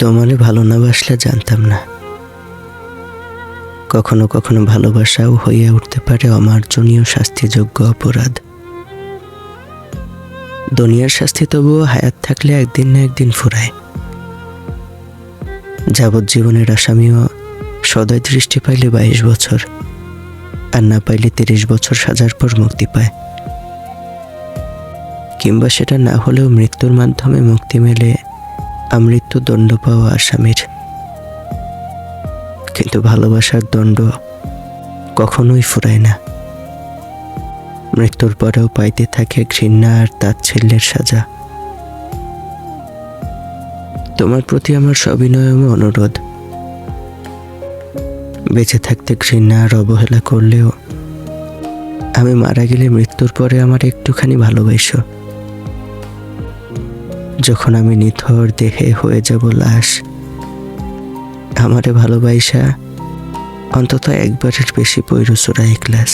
তোমারে ভালো না বাসলে জানতাম না। কখনো কখনো ভালোবাসাও হইয়া উঠতে পারে অমার্জনীয় শাস্তিযোগ্য অপরাধ। দুনিয়ার শাস্তি তবুও হায়াত থাকলে একদিন না একদিন ফুরায়। যাবজ্জীবনের আসামিও সদয় দৃষ্টি পাইলে বাইশ বছর, আর না পাইলে তিরিশ বছর সাজার পর মুক্তি পায়। কিংবা সেটা না হলেও মৃত্যুর মাধ্যমে মুক্তি মেলে আমৃত্যু দণ্ড পাওয়া আসামির। কিন্তু ভালোবাসার দণ্ড কখনোই ফুরায় না। মৃত্যুর পরেও পাইতে থাকে ঘৃণা আর তাচ্ছিল্যের সাজা। তোমার প্রতি আমার সবিনয়ম অনুরোধ। বেঁচে থাকতে ঘৃণা আর অবহেলা করলেও আমি মারা গেলে মৃত্যুর পরে আমার একটুখানি ভালোবাসো। যখন আমি নিথর দেহে হয়ে যাব লাশ আমারে ভালোবাসা অন্তত একবারের বেশি পৈরসুরা ক্লাস